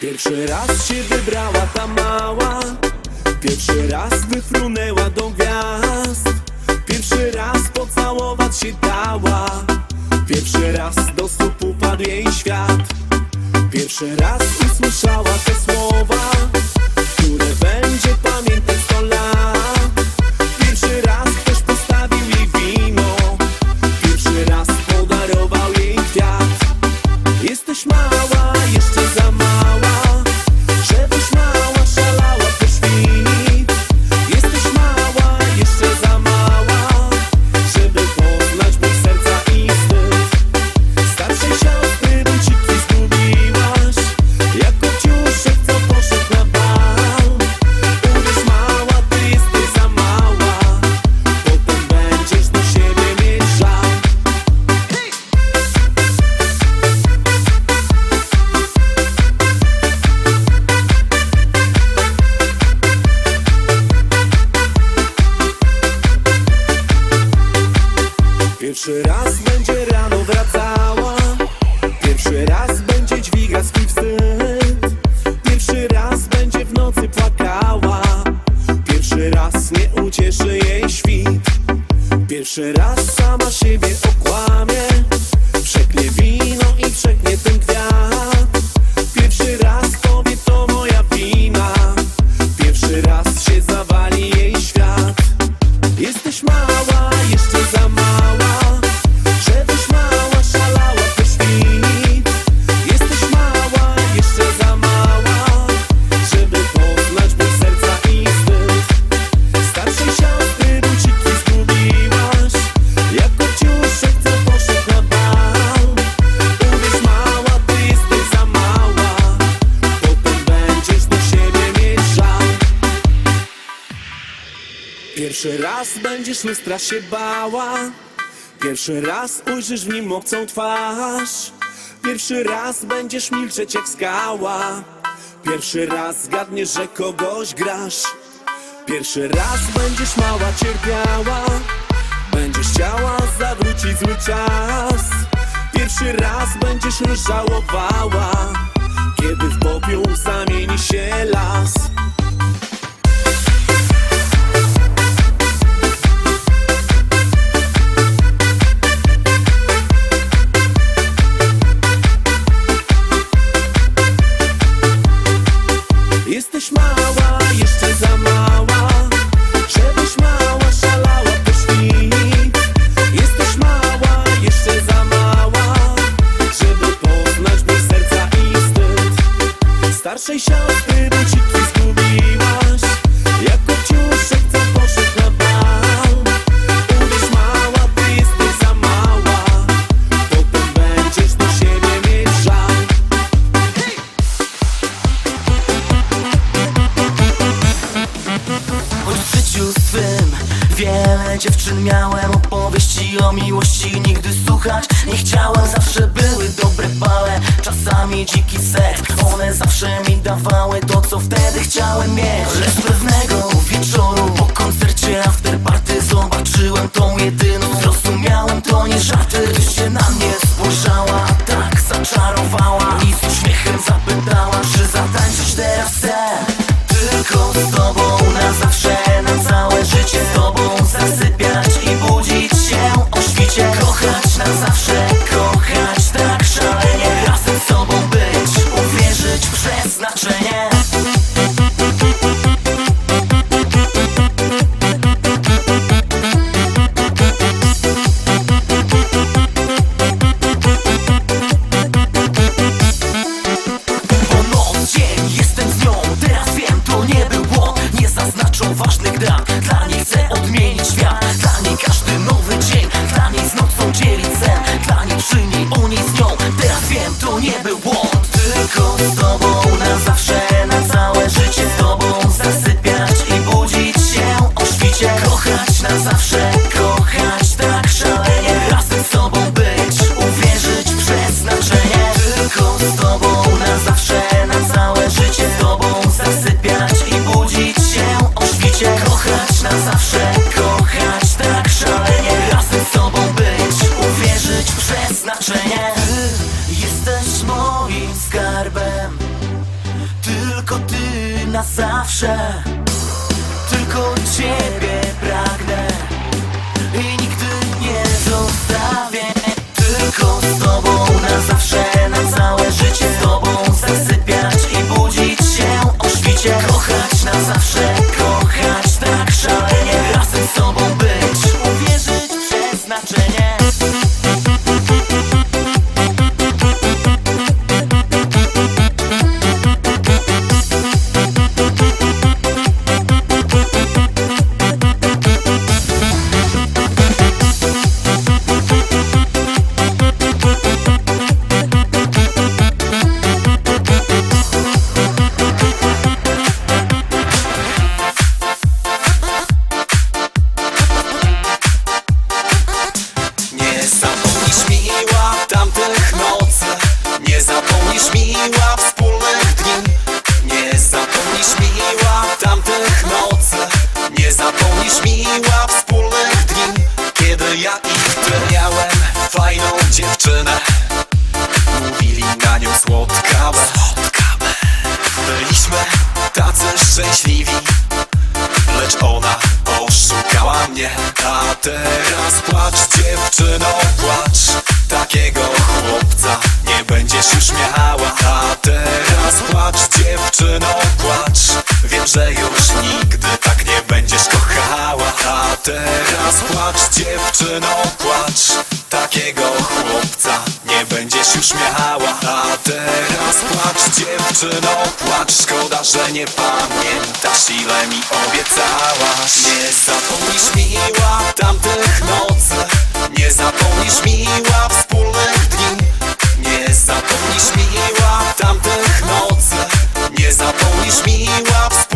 Pierwszy raz się wybrała ta mała. Pierwszy raz wyfrunęła do gwiazd. Pierwszy raz pocałować się dała. Pierwszy raz do stóp upadł jej świat. Pierwszy raz usłyszała te słowa Które będzie pamiętać sto lat. smile while you still Pierwszy raz będziesz lustra się bała. Pierwszy raz ujrzysz w nim obcą twarz. Pierwszy raz będziesz milczeć jak skała. Pierwszy raz zgadniesz, że kogoś grasz. Pierwszy raz będziesz mała cierpiała. Będziesz chciała zawrócić zły czas. Pierwszy raz będziesz żałowała Kiedy w popiół zamieni się las. Dziewczyn miałem opowieści o miłości Nigdy słuchać nie chciałem. Zawsze były dobre pale, czasami dziki seks One zawsze mi dawały to co wtedy chciałem mieć. Lecz pewnego wieczoru po koncercie afterparty Zobaczyłem tą jedyną, zrozumiałem to nie żarty Ty się na mnie spojrzała, tak zaczarowała na zawsze. Tylko Ciebie już miała A teraz płacz dziewczyno, płacz. Szkoda, że nie pamiętasz ile mi obiecałaś. Nie zapomnisz miła tamtych nocy Nie zapomnisz miła wspólnych dni. Nie zapomnisz miła tamtych nocy Nie zapomnisz miła wspólnych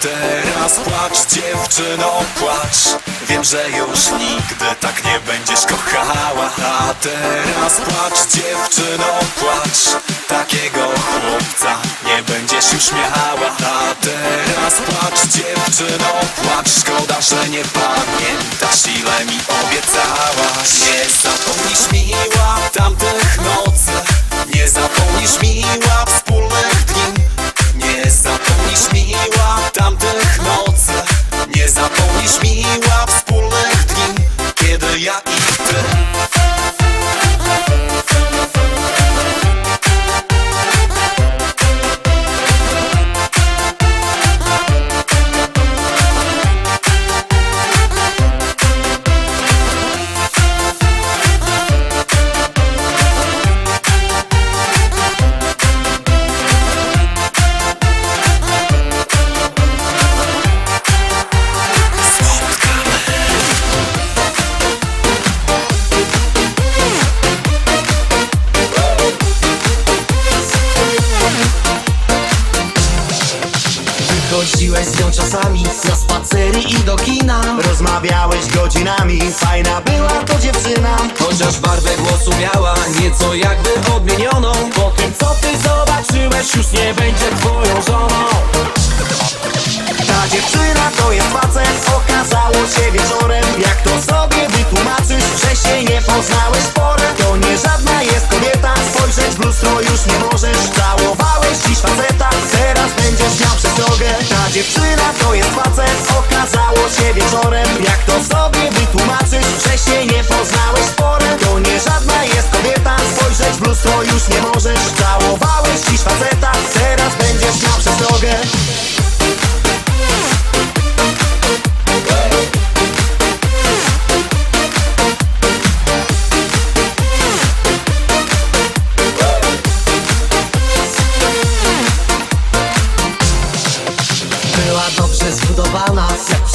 teraz płacz dziewczyno, płacz. Wiem, że już nigdy tak nie będziesz kochała. A teraz płacz dziewczyno, płacz. Takiego chłopca nie będziesz już miała. A teraz płacz dziewczyno, płacz. Szkoda, że nie pamiętasz ile mi obiecałaś. Nie zapomnisz miła tamtych nocy. Nie zapomnisz miła tamtych nocy. Nie zapomnisz miła była to dziewczyna. Chociaż barwę głosu miała nieco jakby odmienioną. Po tym co ty zobaczyłeś już nie będzie twoją żoną. Ta dziewczyna to jest facet, okazało się wieczorem dziewczyna to jest facet, okazało się wieczorem. Jak to sobie wytłumaczysz, wcześniej nie poznałeś porę To nie żadna jest kobieta, spojrzeć w lustro już nie możesz. Całowałeś dziś faceta, teraz będziesz miał przestrogę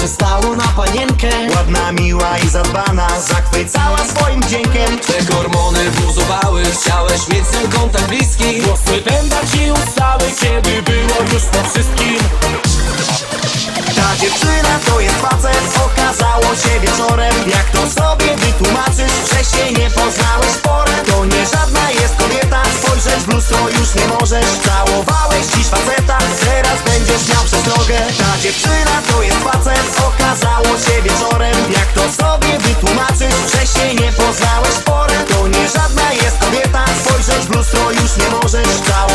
przystało na panienkę. Ładna, miła i zadbana Zachwycała swoim wdziękiem Te hormony buzowały Chciałeś mieć z nią kontakt bliski. Włosy pęda ci ustały Kiedy było już po wszystkim. Ta dziewczyna to jest facet Okazało się wieczorem. Jak to sobie wytłumaczysz, drogę. Ta dziewczyna to jest facet Okazało się wieczorem. Jak to sobie wytłumaczyć Wcześniej nie poznałeś porę? To nie żadna jest kobieta Spojrzeć w lustro już nie możesz. Cała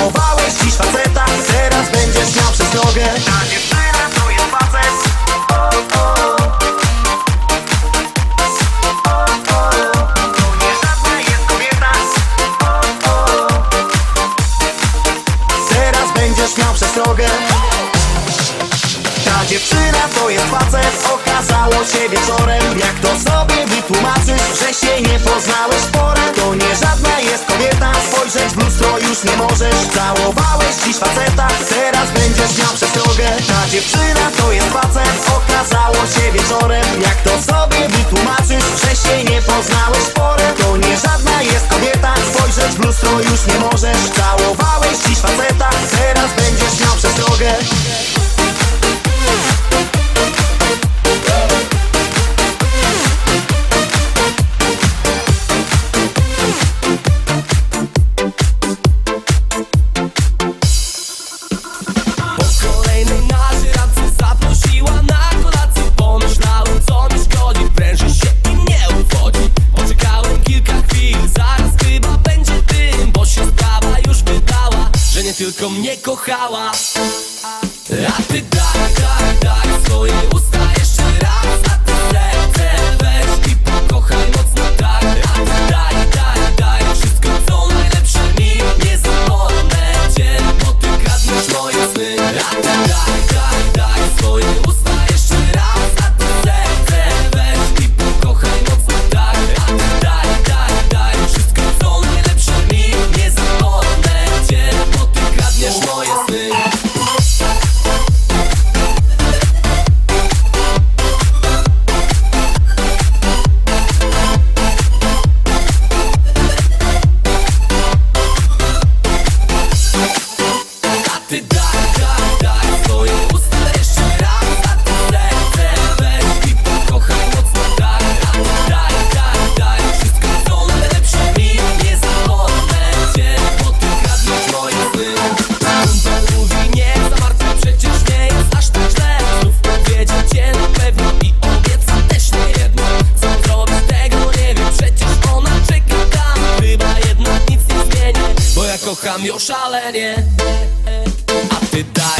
lubisz faceta Teraz będziesz miał przestrogę. Ta dziewczyna to jest facet Okazało się wieczorem. Jak to sobie wytłumaczysz Że się nie poznałeś porę? To nie żadna jest kobieta Spojrzeć w lustro już nie możesz. i oszalenie A ty daj